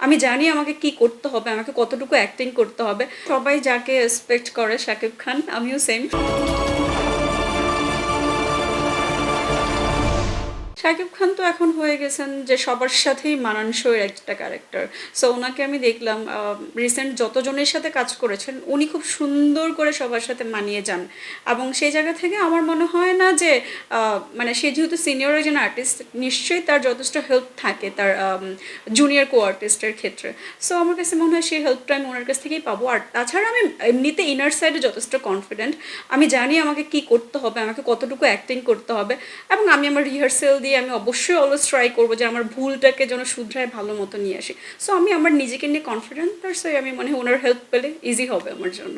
আমি জানি আমাকে কি করতে হবে, আমাকে কতটুকু অ্যাক্টিং করতে হবে। সবাই যাকে রেসপেক্ট করে শাকিব খান, আমিও সেম শাকিব খান তো এখন হয়ে গেছেন যে সবার সাথেই মানানসইয়ের একটা ক্যারেক্টার সো ওনাকে আমি দেখলাম রিসেন্ট যতজনের সাথে কাজ করেছেন, উনি খুব সুন্দর করে সবার সাথে মানিয়ে যান। এবং সেই জায়গা থেকে আমার মনে হয় না যে মানে সে যেহেতু সিনিয়র একজন আর্টিস্ট নিশ্চয়ই তার যথেষ্ট হেল্প থাকে তার জুনিয়র কো আর্টিস্টের ক্ষেত্রে। সো আমার কাছে মনে হয় সেই হেল্পটা আমি ওনার কাছ থেকেই পাবো। আর তাছাড়া আমি এমনিতে ইনার সাইডে যথেষ্ট কনফিডেন্ট আমি জানি আমাকে কি করতে হবে, আমাকে কতটুকু অ্যাক্টিং করতে হবে। এবং আমি আমার রিহার্সেল দিয়ে আমি অবশ্যই অলওয়েজ ট্রাই করব যে আমার ভুলটাকে যেন শুধরায় ভালো মতো নিয়ে আসি। সো আমি আমার নিজেকে নিয়ে কনফিডেন্ট তার সো আমি মনে হয় ওনার হেল্প পেলে ইজি হবে আমার জন্য।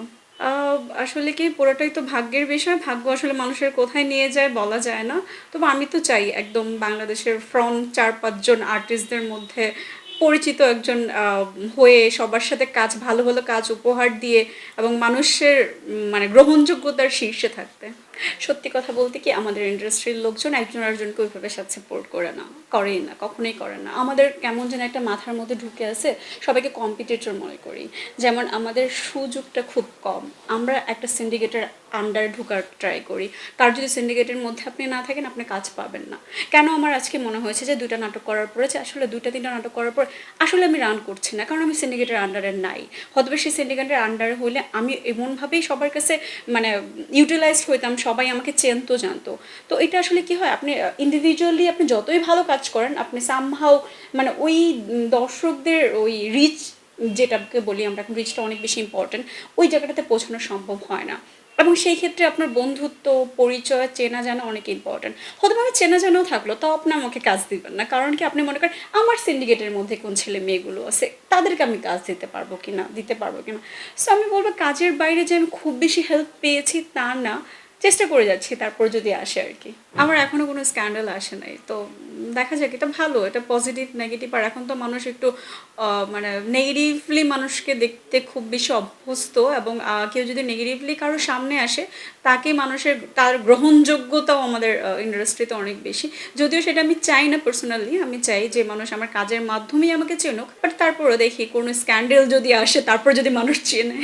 আসলে কি পুরোটাই তো ভাগ্যের বিষয়, ভাগ্য আসলে মানুষের কোথায় নিয়ে যায় বলা যায় না। তবে আমি তো চাই একদম বাংলাদেশের ফ্রন্ট চার পাঁচজন আর্টিস্টদের মধ্যে পরিচিত একজন হয়ে সবার সাথে কাজ, ভালো ভালো কাজ উপহার দিয়ে এবং মানুষের মানে গ্রহণযোগ্যতার শীর্ষে থাকতে। সত্যি কথা বলতে কি আমাদের ইন্ডাস্ট্রির লোকজন একজন আরেকজনকে ওইভাবে সাথে সাপোর্ট করে না, করেই না, কখনোই করে না। আমাদের কেমন যেন একটা মাথার মধ্যে ঢুকে আছে, সবাইকে কম্পিটিটর মনে করি। যেমন আমাদের সুযোগটা খুব কম, আমরা একটা সিন্ডিকেটের আন্ডারে ঢোকার ট্রাই করি। তার যদি সিন্ডিকেটের মধ্যে আপনি না থাকেন, আপনি কাজ পাবেন না। কেন আমার আজকে মনে হয়েছে যে দুটা নাটক করার পরে, যে আসলে দুইটা, তিনটা নাটক করার পর আসলে আমি রান করছি না, কারণ আমি সিন্ডিকেটের আন্ডারে নাই। হয়তো সেই সিন্ডিকেটের আন্ডারে হলে আমি এমনভাবেই সবার কাছে মানে ইউটিলাইজড হইতাম, সবাই আমাকে চেনতো, জানতো। তো এটা আসলে কি হয়? আপনি ইন্ডিভিজুয়ালি আপনি যতই ভালো কাজ করেন, আপনি সামহাও মানে ওই দর্শকদের ওই রিচ যেটাকে বলি আমরা রিচটা অনেক বেশি ইম্পর্টেন্ট ওই জায়গাটাতে পৌঁছানো সম্ভব হয় না। এবং সেই ক্ষেত্রে আপনার বন্ধুত্ব, পরিচয়, চেনা জানা অনেক ইম্পর্টেন্ট হয়তো আমি চেনা জানাও থাকল তাও আপনি আমাকে কাজ দিবেন না। কারণ কি আপনি মনে করেন, আমার সিন্ডিকেটের মধ্যে কোন ছেলে মেয়েগুলো আছে, তাদেরকে আমি কাজ দিতে পারব কি না দিতে পারব কি না সো আমি বলব, কাজের বাইরে যে আমি খুব বেশি হেল্প পেয়েছি তা না। চেষ্টা করে যাচ্ছি, তারপর যদি আসে আর কি। আমার এখনও কোনো স্ক্যান্ডাল আসে নাই। তো দেখা যাক, এটা ভালো, এটা পজিটিভ নেগেটিভ আর এখন তো মানুষ একটু মানে নেগেটিভলি মানুষকে দেখতে খুব বেশি অভ্যস্ত এবং কেউ যদি নেগেটিভলি কারও সামনে আসে, তাকে মানুষের, তার গ্রহণযোগ্যতাও আমাদের ইন্ডাস্ট্রিতে অনেক বেশি। যদিও সেটা আমি চাই না পার্সোনালি আমি চাই যে মানুষ আমার কাজের মাধ্যমেই আমাকে চেনুক বাট তারপরও দেখি কোনো স্ক্যান্ডেল যদি আসে, তারপর যদি মানুষ চেনে।